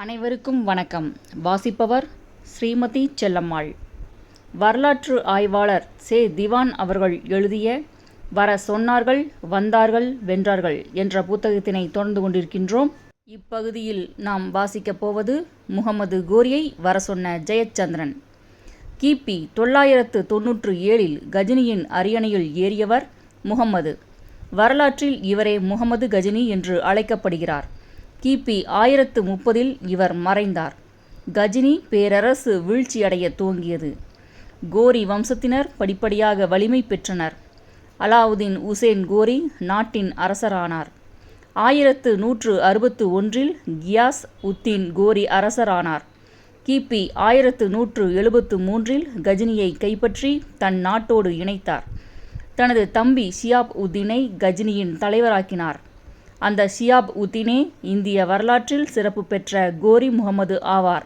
அனைவருக்கும் வணக்கம். வாசிப்பவர் ஸ்ரீமதி செல்லம்மாள். வரலாற்று ஆய்வாளர் சே. திவான் அவர்கள் எழுதிய வர சொன்னார்கள் வந்தார்கள் வென்றார்கள் என்ற புத்தகத்தினை தொடர்ந்து கொண்டிருக்கின்றோம். இப்பகுதியில் நாம் வாசிக்கப் போவது முகமது கோரியை வர சொன்ன ஜெயச்சந்திரன் கிபி தொள்ளாயிரத்து தொன்னூற்று ஏழில் கஜினியின் அரியணையில் ஏறியவர் முகம்மது வரலாற்றில் இவரே முகமது கஜினி என்று அழைக்கப்படுகிறார். கிபி ஆயிரத்து முப்பதில் இவர் மறைந்தார். கஜினி பேரரசு வீழ்ச்சியடைய துவங்கியது. கோரி வம்சத்தினர் படிப்படியாக வலிமை பெற்றனர். அலாவுதீன் உசேன் கோரி நாட்டின் அரசரானார். ஆயிரத்து நூற்று அறுபத்து ஒன்றில் கியாஸ் உத்தீன் கோரி அரசரானார். கிபி ஆயிரத்து நூற்று எழுபத்து மூன்றில் கஜினியை கைப்பற்றி தன் நாட்டோடு இணைத்தார். தனது தம்பி ஷியாப் உத்தீனை கஜினியின் தலைவராக்கினார். அந்த ஷியாப் உத்தினே இந்திய வரலாற்றில் சிறப்பு பெற்ற கோரி முகமது ஆவார்.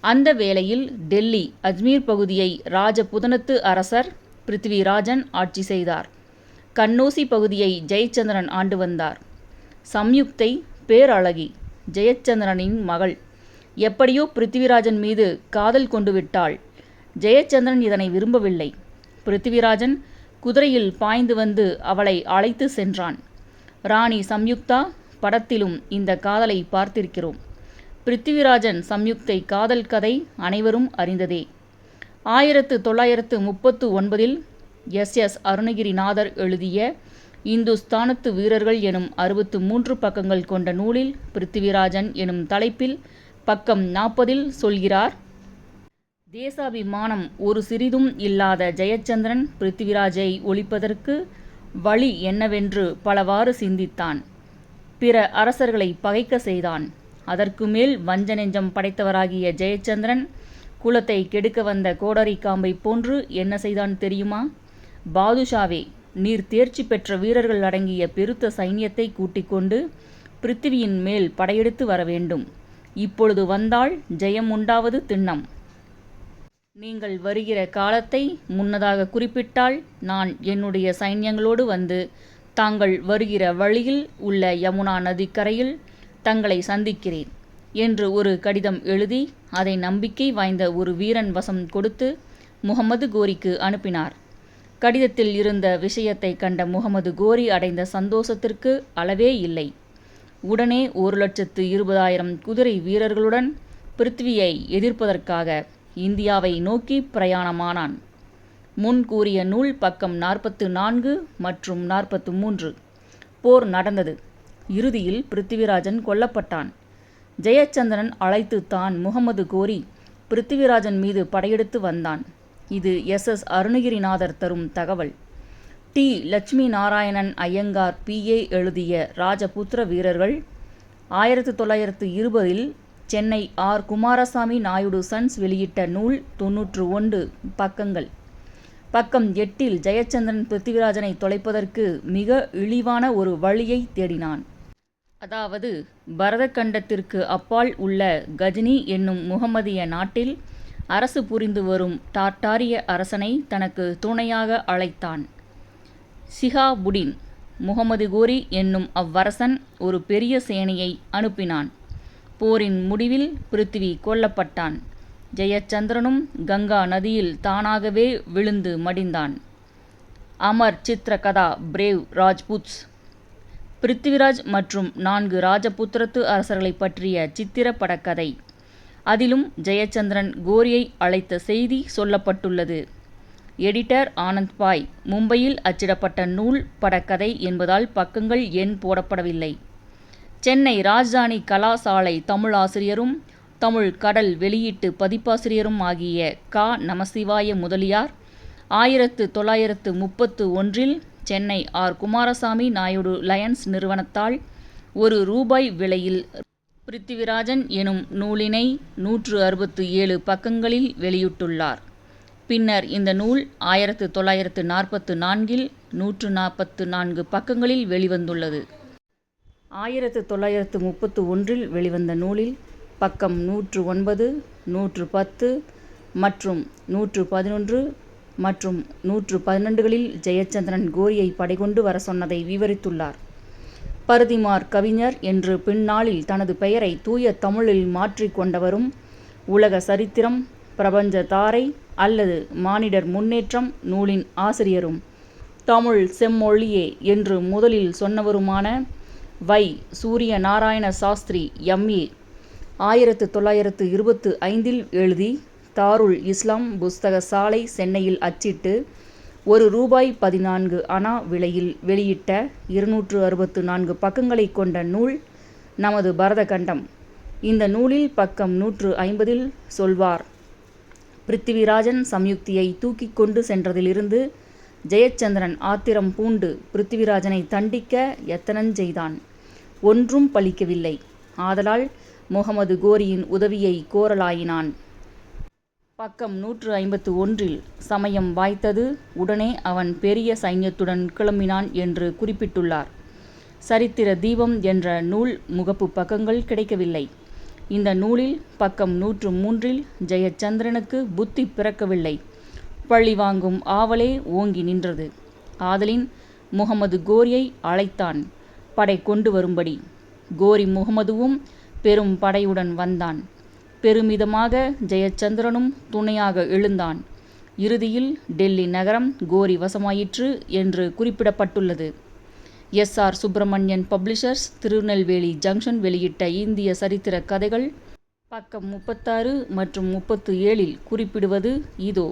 அந்த வேளையில் டெல்லி அஜ்மீர் பகுதியை ராஜபுதனத்து அரசர் பிருத்திவிராஜன் ஆட்சி செய்தார். கண்ணோசி பகுதியை ஜெயச்சந்திரன் ஆண்டு வந்தார். சம்யுக்தை பேரழகி ஜெயச்சந்திரனின் மகள். எப்படியோ பிருத்திவிராஜன் மீது காதல் கொண்டு விட்டாள். ஜெயச்சந்திரன் இதனை விரும்பவில்லை. பிருத்திவிராஜன் குதிரையில் பாய்ந்து வந்து அவளை அழைத்து சென்றான். ராணி சம்யுக்தா படத்திலும் இந்த காதலை பார்த்திருக்கிறோம். பிருத்திவிராஜன் சம்யுக்தை காதல் கதை அனைவரும் அறிந்ததே. ஆயிரத்து தொள்ளாயிரத்து முப்பத்து ஒன்பதில் எஸ். எஸ். அருணகிரிநாதர் எழுதிய இந்துஸ்தானத்து வீரர்கள் எனும் அறுபத்து மூன்று பக்கங்கள் கொண்ட நூலில் பிருத்திவிராஜன் எனும் தலைப்பில் பக்கம் நாற்பதில் சொல்கிறார் தேசாபிமானம் ஒரு சிறிதும் இல்லாத ஜெயச்சந்திரன் பிருத்திவிராஜை ஒழிப்பதற்கு வழி என்னவென்று பலவாறு சிந்தித்தான். பிற அரசர்களை பகைக்க செய்தான். அதற்கு மேல் வஞ்ச நெஞ்சம் படைத்தவராகிய ஜெயச்சந்திரன் குலத்தை கெடுக்க வந்த கோடரி காம்பை போன்று என்ன செய்தான் தெரியுமா? பாதுஷாவே நீர் தேர்ச்சி பெற்ற வீரர்கள் அடங்கிய பெருத்த சைன்யத்தை கூட்டிக் கொண்டு பிருத்திவியின் மேல் படையெடுத்து வர வேண்டும் இப்பொழுது வந்தால் ஜெயம் உண்டாவது திண்ணம். நீங்கள் வருகிற காலத்தை முன்னதாக குறிப்பிட்டால் நான் என்னுடைய சைன்யங்களோடு வந்து தாங்கள் வருகிற வழியில் உள்ள யமுனா நதிக்கரையில் தங்களை சந்திக்கிறேன் என்று ஒரு கடிதம் எழுதி அதை நம்பிக்கை வாய்ந்த ஒரு வீரன் வசம் கொடுத்து முகமது கோரிக்கு அனுப்பினார். கடிதத்தில் இருந்த விஷயத்தை கண்ட முகமது கோரி அடைந்த சந்தோஷத்திற்கு அளவே இல்லை. உடனே ஒரு லட்சத்து இருபதாயிரம் குதிரை வீரர்களுடன் பிருத்வியை எதிர்ப்பதற்காக இந்தியாவை நோக்கி பிரயாணமானான். முன் கூறிய நூல் பக்கம் நாற்பத்து நான்கு மற்றும் நாற்பத்து மூன்று. போர் நடந்தது. இறுதியில் பிருத்திவிராஜன் கொல்லப்பட்டான். ஜெயச்சந்திரன் அழைத்து தான் முகமது கோரி பிருத்திவிராஜன் மீது படையெடுத்து வந்தான். இது எஸ். எஸ். அருணகிரிநாதர் தரும் தகவல். டி. லட்சுமி நாராயணன் ஐயங்கார் பிஏ எழுதிய ராஜபுத்திர வீரர்கள் ஆயிரத்து தொள்ளாயிரத்து இருபதில் சென்னை ஆர். குமாரசாமி நாயுடு சன்ஸ் வெளியிட்ட நூல் தொன்னூற்று ஒன்று பக்கங்கள். பக்கம் எட்டில் ஜெயச்சந்திரன் பிருத்திவிராஜனை தொலைப்பதற்கு மிக இழிவான ஒரு வழியை தேடினான். அதாவது பரதக்கண்டத்திற்கு அப்பால் உள்ள கஜினி என்னும் முகமதிய நாட்டில் அரசு புரிந்து வரும் டார்டாரிய அரசனை தனக்கு துணையாக அழைத்தான். சிஹாபுடின் முகமது கோரி என்னும் அவ்வரசன் ஒரு பெரிய சேனையை அனுப்பினான். போரின் முடிவில் பிருத்திவி கொல்லப்பட்டான். ஜெயச்சந்திரனும் கங்கா நதியில் தானாகவே விழுந்து மடிந்தான். அமர் சித்திரகதா பிரேவ் ராஜ்புத்ஸ். பிருத்திவிராஜ் மற்றும் நான்கு ராஜபுத்திரத்து அரசர்களை பற்றிய சித்திர படக்கதை அதிலும் ஜெயச்சந்திரன் கோரியை அழைத்த செய்தி சொல்லப்பட்டுள்ளது. எடிட்டர் ஆனந்த் பாய் மும்பையில் அச்சிடப்பட்ட நூல் படக்கதை என்பதால் பக்கங்கள் எண் போடப்படவில்லை. சென்னை ராஜானி கலாசாலை தமிழாசிரியரும் தமிழ் கடல் வெளியீட்டு பதிப்பாசிரியரும் ஆகிய கா. நமசிவாய முதலியார். ஆயிரத்து தொள்ளாயிரத்து முப்பத்து ஒன்றில் சென்னை ஆர். குமாரசாமி நாயுடு லயன்ஸ் நிறுவனத்தால் ஒரு ரூபாய் விலையில் பிருத்திவிராஜன் எனும் நூலினை நூற்று அறுபத்து ஏழு பக்கங்களில் வெளியிட்டுள்ளார். பின்னர் இந்த நூல் ஆயிரத்து தொள்ளாயிரத்து நாற்பத்து நான்கில் நூற்று நாற்பத்து நான்கு பக்கங்களில் வெளிவந்துள்ளது. ஆயிரத்து தொள்ளாயிரத்து முப்பத்து ஒன்றில் வெளிவந்த நூலில் பக்கம் நூற்று ஒன்பது நூற்று பத்து மற்றும் நூற்று பதினொன்று மற்றும் நூற்று பன்னெண்டுகளில் ஜெயச்சந்திரன் கோரியை படைகொண்டு வர சொன்னதை விவரித்துள்ளார். பருதிமார் கவிஞர் என்று பின்னாளில் தனது பெயரை தூய தமிழில் மாற்றிக்கொண்டவரும் உலக சரித்திரம் பிரபஞ்ச தாரை அல்லது மானிடர் முன்னேற்றம் நூலின் ஆசிரியரும் தமிழ் செம்மொழியே என்று முதலில் சொன்னவருமான வை சூரிய நாராயண சாஸ்திரி எம்ஏ ஆயிரத்து தொள்ளாயிரத்து இருபத்து ஐந்தில் எழுதி தாருல் இஸ்லாம் புஸ்தக சாலை சென்னையில் அச்சிட்டு ஒரு ரூபாய் பதினான்கு அணா விலையில் வெளியிட்ட இருநூற்று அறுபத்து நான்கு பக்கங்களை கொண்ட நூல் நமது பரதகண்டம். இந்த நூலில் பக்கம் நூற்று ஐம்பதில் சொல்வார் பிருத்திவிராஜன் சம்யுக்தியை தூக்கி கொண்டு சென்றதிலிருந்து ஜெயச்சந்திரன் ஆத்திரம் பூண்டு பிருத்திவிராஜனை தண்டிக்க எத்தனஞ்செய்தான் ஒன்றும் பலிக்கவில்லை ஆதலால் முகமது கோரியின் உதவியை கோரலாயினான். பக்கம் நூற்று ஐம்பத்து ஒன்றில் சமயம் வாய்த்தது உடனே அவன் பெரிய சைன்யத்துடன் கிளம்பினான் என்று குறிப்பிட்டுள்ளார். சரித்திர தீபம் என்ற நூல் முகப்பு பக்கங்கள் கிடைக்கவில்லை. இந்த நூலில் பக்கம் நூற்று மூன்றில் ஜெயச்சந்திரனுக்கு புத்தி பிறக்கவில்லை. பழிவாங்கும் ஆவலே ஓங்கி நின்றது. ஆதலின் முகமது கோரியை அழைத்தான். படை கொண்டு வரும்படி. கோரி முகமதுவும் பெரும் படையுடன் வந்தான். பெருமிதமாக ஜெயச்சந்திரனும் துணையாக எழுந்தான். இறுதியில் டெல்லி நகரம் கோரி வசமாயிற்று என்று குறிப்பிடப்பட்டுள்ளது. S. R. Subramanian publishers Tirunelveli junction வெளியிட்ட இந்திய சரித்திர கதைகள் பக்கம் முப்பத்தாறு மற்றும் முப்பத்து ஏழில் குறிப்பிடுவது இதோ.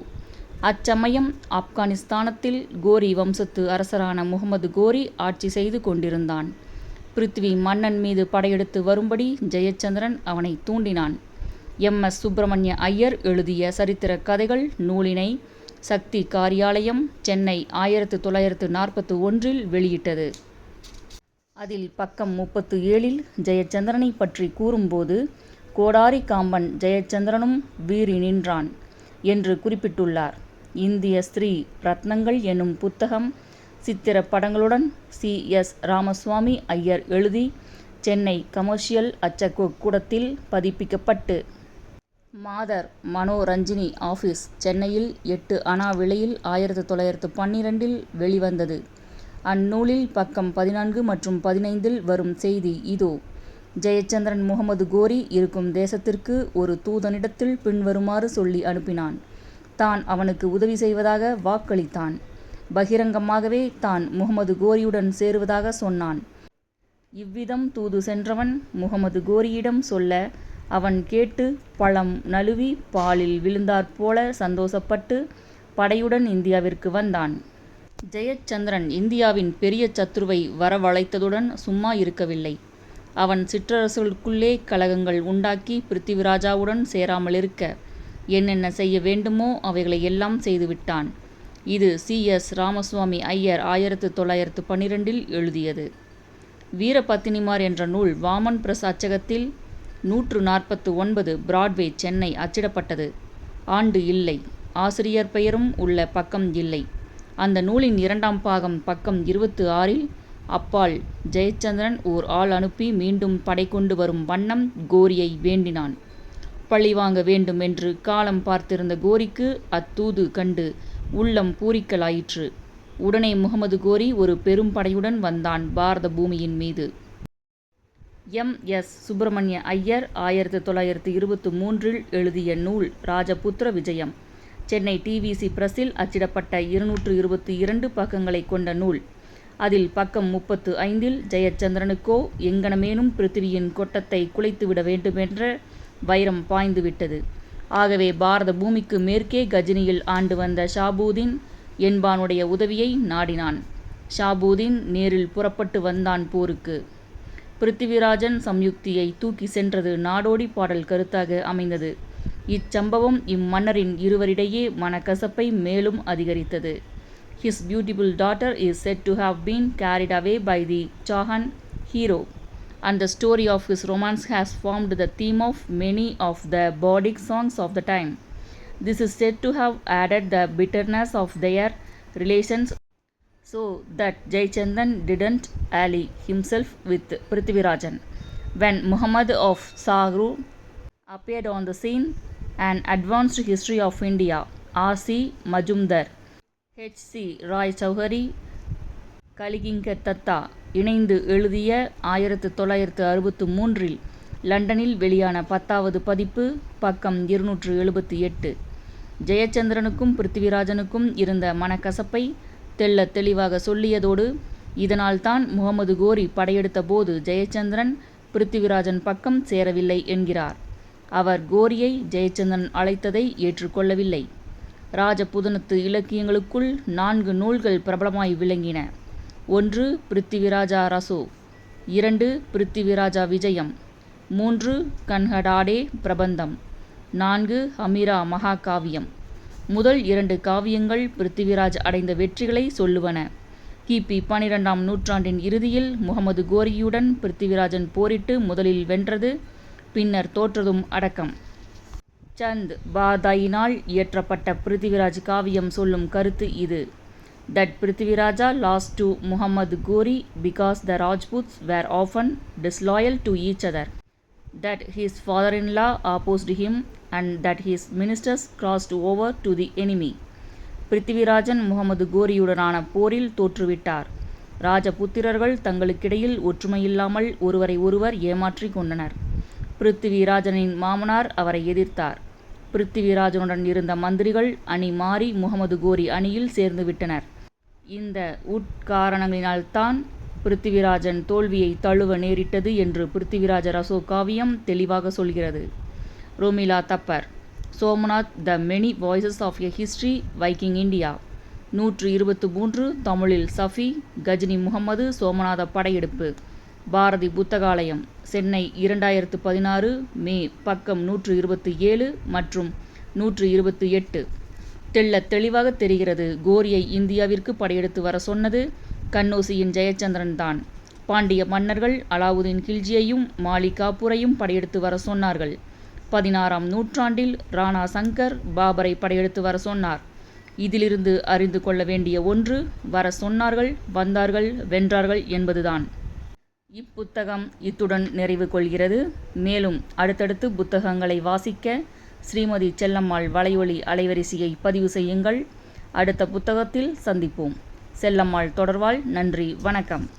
அச்சமயம் ஆப்கானிஸ்தானத்தில் கோரி வம்சத்து அரசரான முகமது கோரி ஆட்சி செய்து கொண்டிருந்தான். பிருத்வி மன்னன் மீது படையெடுத்து வரும்படி ஜெயச்சந்திரன் அவனை தூண்டினான். எம். எஸ். சுப்பிரமணிய ஐயர் எழுதிய சரித்திர கதைகள் நூலினை சக்தி காரியாலயம் சென்னை ஆயிரத்து தொள்ளாயிரத்து நாற்பத்து ஒன்றில் வெளியிட்டது. அதில் பக்கம் முப்பத்து ஏழில் ஜெயச்சந்திரனை பற்றி கூறும்போது கோடாரி காம்பன் ஜெயச்சந்திரனும் வீறி நின்றான். என்று குறிப்பிட்டுள்ளார். இந்திய ஸ்திரீ ரத்னங்கள் எனும் புத்தகம் சித்திர படங்களுடன் சி. எஸ். ராமசுவாமி ஐயர் எழுதி சென்னை கமர்ஷியல் அச்சக கூடத்தில் பதிப்பிக்கப்பட்டு. மாதர் மனோரஞ்சினி ஆஃபீஸ் சென்னையில் எட்டு அணா விலையில் ஆயிரத்து தொள்ளாயிரத்து பன்னிரெண்டில் வெளிவந்தது. அந்நூலில் பக்கம் பதினான்கு மற்றும் பதினைந்தில் வரும் செய்தி இதோ. ஜெயச்சந்திரன் முகமது கோரி இருக்கும் தேசத்திற்கு ஒரு தூதனிடத்தில் பின்வருமாறு சொல்லி அனுப்பினான். தான் அவனுக்கு உதவி செய்வதாக வாக்களித்தான். பகிரங்கமாகவே தான் முகமது கோரியுடன் சேருவதாக சொன்னான். இவ்விதம் தூது சென்றவன் முகமது கோரியிடம் சொல்ல அவன் கேட்டு பழம் நழுவி பாலில் விழுந்தாற்போல சந்தோஷப்பட்டு படையுடன் இந்தியாவிற்கு வந்தான். ஜெயச்சந்திரன் இந்தியாவின் பெரிய சத்ருவை வரவழைத்ததுடன் சும்மா இருக்கவில்லை. அவன் சிற்றரசுகளுக்குள்ளே கலகங்கள் உண்டாக்கி பிருத்திவிராஜாவுடன் சேராமல் இருக்க என்னென்ன செய்ய வேண்டுமோ அவைகளை எல்லாம் செய்துவிட்டான். இது சி. எஸ். ராமசுவாமி ஐயர் ஆயிரத்து தொள்ளாயிரத்து பன்னிரெண்டில் எழுதியது. வீரபத்தினிமார் என்ற நூல் வாமன் பிரஸ் அச்சகத்தில் நூற்று நாற்பத்து ஒன்பது பிராட்வே சென்னை அச்சிடப்பட்டது. ஆண்டு இல்லை. ஆசிரியர் பெயரும் உள்ள பக்கம் இல்லை. அந்த நூலின் இரண்டாம் பாகம் பக்கம் இருபத்து ஆறில் அப்பால் ஜெயச்சந்திரன் ஓர் ஆள் அனுப்பி மீண்டும் படை கொண்டு வரும் வண்ணம் கோரியை வேண்டினான். பழிவாங்க வேண்டும் என்று காலம் பார்த்திருந்த கோரிக்கு அத்தூது கண்டு உள்ளம் பூரிக்கலாயிற்று. உடனே முகமது கோரி ஒரு பெரும் படையுடன் வந்தான் பாரத பூமியின் மீது. எம். எஸ். சுப்பிரமணிய ஐயர் ஆயிரத்தி தொள்ளாயிரத்தி இருபத்தி மூன்றில் எழுதிய நூல் ராஜபுத்திர விஜயம். சென்னை டிவிசி பிரஸில் அச்சிடப்பட்ட இருநூற்று இருபத்தி இரண்டு பக்கங்களை கொண்ட நூல். அதில் பக்கம் முப்பத்து ஐந்தில் ஜெயச்சந்திரனுக்கோ எங்கனமேனும் பிருத்திவியின் கொட்டத்தை குலைத்துவிட வேண்டுமென்ற வைரம் பாய்ந்துவிட்டது. ஆகவே பாரத பூமிக்கு மேற்கே கஜினியில் ஆண்டு வந்த ஷாபூதீன் என்பானுடைய உதவியை நாடினான். ஷாபூதீன் நேரில் புறப்பட்டு வந்தான் போருக்கு. பிருத்திவிராஜன் சம்யுக்தியை தூக்கி சென்றது நாடோடி பாடல் கருத்தாக அமைந்தது. இச்சம்பவம் இம்மன்னரின் இருவரிடையே மனக்கசப்பை மேலும் அதிகரித்தது. His beautiful daughter is said to have been carried away by the Chauhan hero, and the story of his romance has formed the theme of many of the bardic songs of the time. This is said to have added the bitterness of their relations so that Jayachandan didn't ally himself with Prithvirajan. When Muhammad of Sagru appeared on the scene, an advanced history of India, R.C. Majumdar H C Raychaudhuri Kalikinkar Datta இணைந்து எழுதிய ஆயிரத்து தொள்ளாயிரத்து அறுபத்து மூன்றில் லண்டனில் வெளியான பத்தாவது பதிப்பு பக்கம் இருநூற்று எழுபத்தி எட்டு. ஜெயச்சந்திரனுக்கும் பிருத்திவிராஜனுக்கும் இருந்த மனக்கசப்பை தெள்ளத் தெளிவாக சொல்லியதோடு இதனால்தான் முகமது கோரி படையெடுத்த போது ஜெயச்சந்திரன் பிருத்திவிராஜன் பக்கம் சேரவில்லை என்கிறார். அவர் கோரியை ஜெயச்சந்திரன் அழைத்ததை ஏற்றுக்கொள்ளவில்லை. ராஜபுதனத்து இலக்கியங்களுக்குள் நான்கு நூல்கள் பிரபலமாய் விளங்கின. ஒன்று பிருத்திவிராஜா ரசோ. இரண்டு பிருத்திவிராஜா விஜயம். மூன்று கன்ஹடாடே பிரபந்தம். நான்கு அமீரா மகாகாவியம். முதல் இரண்டு காவியங்கள் பிருத்திவிராஜ் அடைந்த வெற்றிகளை சொல்லுவன. கிபி பனிரெண்டாம் நூற்றாண்டின் இறுதியில் முகமது கோரியுடன் பிருத்திவிராஜன் போரிட்டு முதலில் வென்றது பின்னர் தோற்றதும் அடக்கம். சந்த் பாதாயினால் இயற்றப்பட்ட பிருத்திவிராஜ் காவியம் சொல்லும் கருத்து இது. That Prithviraja lost to Muhammad Ghori because the Rajputs were often disloyal to each other that his father in law opposed him and that his ministers crossed over to the enemy Prithvirajan Muhammad கோரியுடனான போரில் தோற்றுவிட்டார். ராஜபுத்திரர்கள் தங்களுக்கிடையில் ஒற்றுமையில்லாமல் ஒருவரை ஒருவர் ஏமாற்றிக் கொண்டனர். பிருத்திவிராஜனின் மாமனார் அவரை எதிர்த்தார். பிருத்திவிராஜனுடன் இருந்த மந்திரிகள் அணி மாறி முகமது கோரி அணியில் சேர்ந்துவிட்டனர் இந்த உட்காரணங்களினால்தான் பிருத்திவிராஜன் தோல்வியை தழுவ நேரிட்டது என்று பிருத்திவிராஜ ரசோ காவியம் தெளிவாக சொல்கிறது. Romila Thapar. Somnath the many voices of a history Viking India. நூற்று இருபத்து மூன்று தமிழில் சஃபி கஜினி முகமது சோமநாத படையெடுப்பு. பாரதி புத்தகாலயம். சென்னை இரண்டாயிரத்து பதினாறு மே பக்கம் நூற்று இருபத்தி ஏழு மற்றும் நூற்று இருபத்தி எட்டு. தெள்ளத் தெளிவாக தெரிகிறது கோரியை இந்தியாவிற்கு படையெடுத்து வர சொன்னது கண்ணோசியின் ஜெயச்சந்திரன் தான். பாண்டிய மன்னர்கள் அலாவுதீன் கில்ஜியையும் மாலிகாபூரையும் படையெடுத்து வர சொன்னார்கள். பதினாறாம் நூற்றாண்டில் ராணா சங்கர் பாபரை படையெடுத்து வர சொன்னார். இதிலிருந்து அறிந்து கொள்ள வேண்டிய ஒன்று வர சொன்னார்கள் வந்தார்கள் வென்றார்கள் என்பதுதான். இப்புத்தகம் இத்துடன் நிறைவு கொள்கிறது. மேலும் அடுத்தடுத்து புத்தகங்களை வாசிக்க ஸ்ரீமதி செல்லம்மாள் வலையொலி அலைவரிசையை பதிவு செய்யுங்கள். அடுத்த புத்தகத்தில் சந்திப்போம். செல்லம்மாள் தொடர்வாள் நன்றி வணக்கம்.